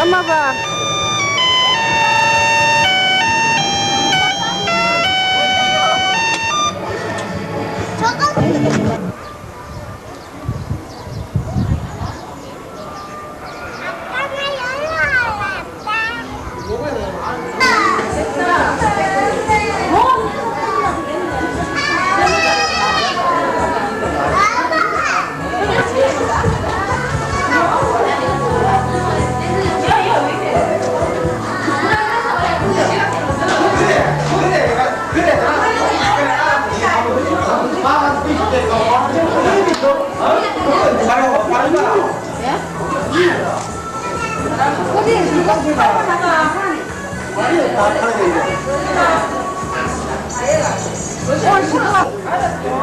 엄마 봐. 아,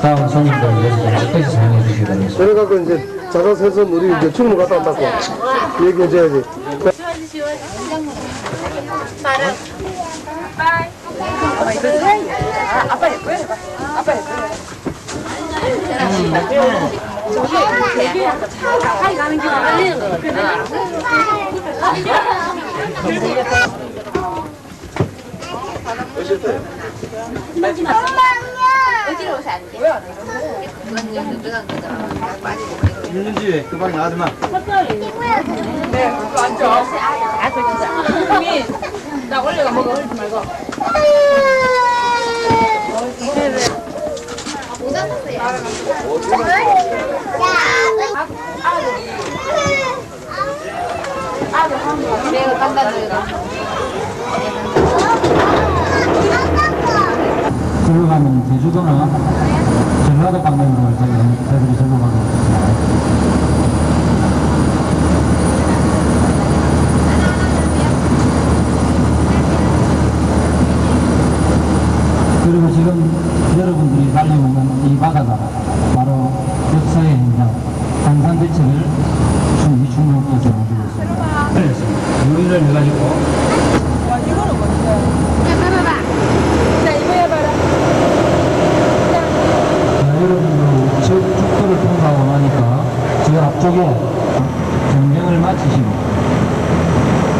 다음 손님들 여기까지 사용해 주시기 바랍니다. 그래갖고 이제 자가세서 우리 이제 충무 갔다 온다고 얘기해줘야지. 윤지 그 방에 나가지 마. 글로 가 면 제주도나 전라도 방면으로 저희 배들이 절로 가고 있습니다. 그리고 지금 여러분들이 달려오는 이 바다가 바로 역사의 현장, 한산대책을 충이 충남까지 오고 있습니다. 그래서 유인을 해가지고 자, 여러분들 저 축도를 통과하고 나니까 저 앞쪽에 전쟁을 마치시고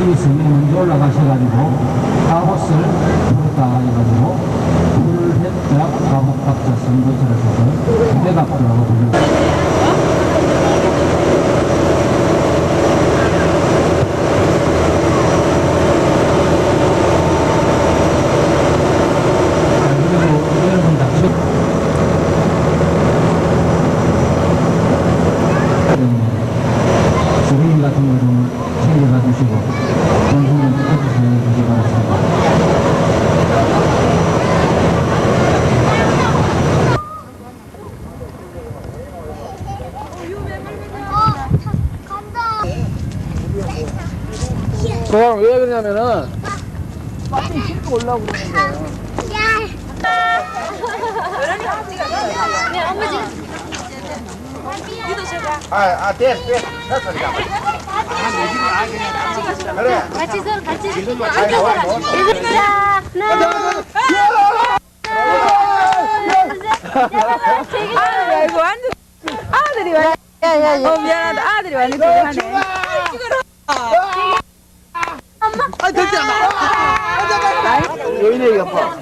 이 섬에 먼저 올라가셔가지고 가옷을 풀었다 해가지고 불햇작 가복박자 선도체를 써서 부대각도라고 부릅니다. 자, 그리고 여러분 다 쭉. 네, 주민 같은 거 좀 챙겨가 주시고 방송은 끝까지 사용해 주시기 바랍니다. 그냥 왜 그러냐면은 아, 아, 돼, 돼. 나 소리가. 그래. 같이 서 같이 아이, 좋아, 좋아. 얘들아 하나 야, 이거 완전 아들이 완전. 어, 미안하다. 아들이 완전 그거 하네. 아, 됐지 않아. 여인의 아파.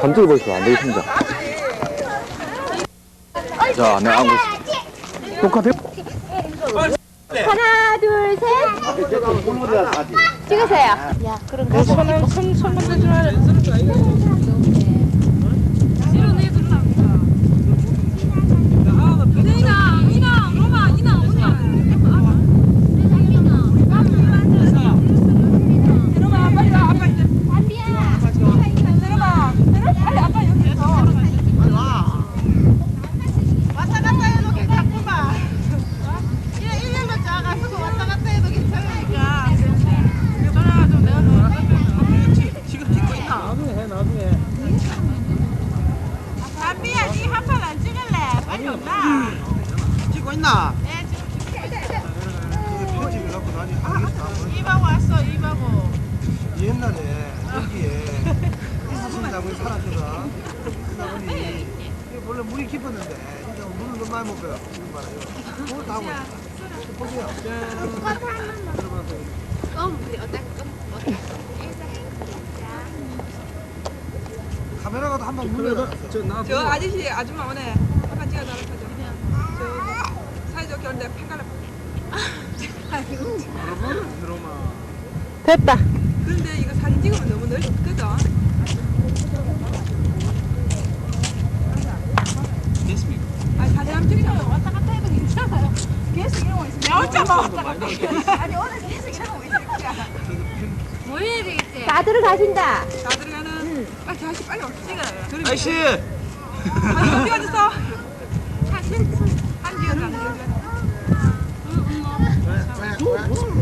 감쪽이 보시면 안 되겠습니다. 자, 내가 안고 있습니다. 똑같아. 하나, 둘, 셋. 찍으세요. 야, 그럼 가서 손은 손 손만 대줘야 돼. 왔다 갔다 해도 괜찮구만. 그냥 1년도 작아서 왔다 갔다 해도 괜찮으니까. 전화가 좀 내가 지금 찍고 있나? 나중에 해, 나중에. 담비야, 니 한 판 안 찍고 있나? 네, 지금 이바고 왔어, 이바고. 옛날에 여기에 이수신다고 살았거든. 그러다 보니 원래 물이 깊었는데 물을 너무 많이 먹어요. 물이 많아요. 물다 하고 있어요. 보세요. 카메라가 도 한방 물려놨어. 저 아저씨 아줌마 오네. 한번 찍어달라 하죠. 저 사이좋게 오는데 팬가라. 됐다. 그런데 이거 사진 찍으면 너무 넓거든. 됐습니까? 아니 사진 한번 찍으면 왔다 갔다 해도 괜찮아요. 계속 이러고 있으면 야 어쩌면 왔다 갔다 해. 아니 오늘 계속 이러고 있으니까. 다 들어가신다. 다 들어가는. 빨리 다시 빨리 올게 찍어요. 그러면 아이씨! 아니 어디 어딨어? 한 찍었어. 한 찍었어. 안 찍었어.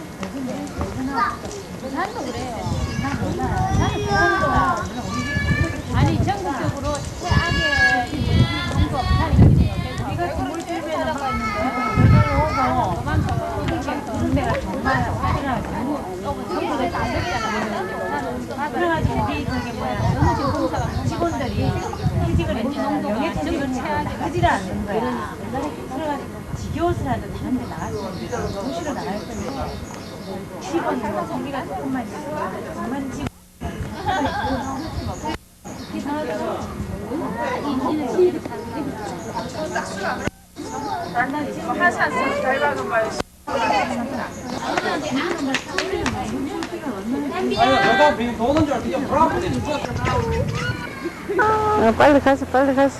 부산도 그래요. 아니 전국적으로 최악의 이 정도 부산이거든요. 우리가 건물 주변에 나가 있는데 오고 그만큼 이렇게 데가 정말 화려하고 전부 다안 됐잖아요. 그래가지고 우리 저기 뭐야 농지공사가 직원들이 퇴직을. 명예퇴직을 최하게 하지를 않는 거야. 그래가지고 지겨워서 라도 다른 데 나갔으면 도시로 나갈 건데 아, 빨리 가서 빨리 가서.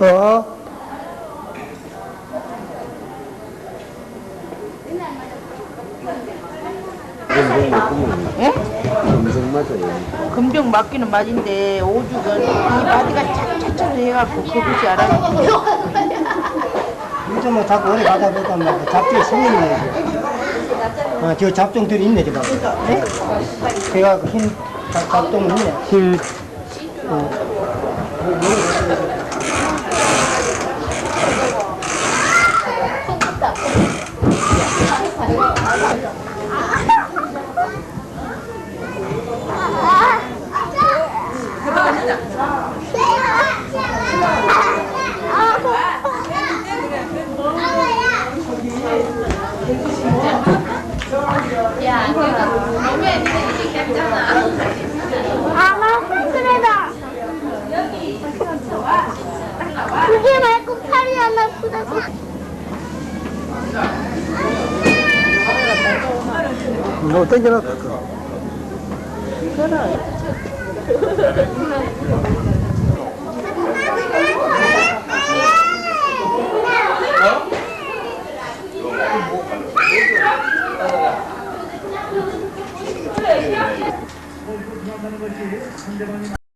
어? 금병 맞기는 맞인데 오죽은 이 바디가 짝짝짝 해갖고 그것이 알아. 요즘은 자꾸 어디 가다 보다 막 잡지에 생겼네. 아, 저 잡종들이 있네, 저거. 네? 걔가 그흰 잡- 잡종이 있네. 힐. 아 お茶じゃ。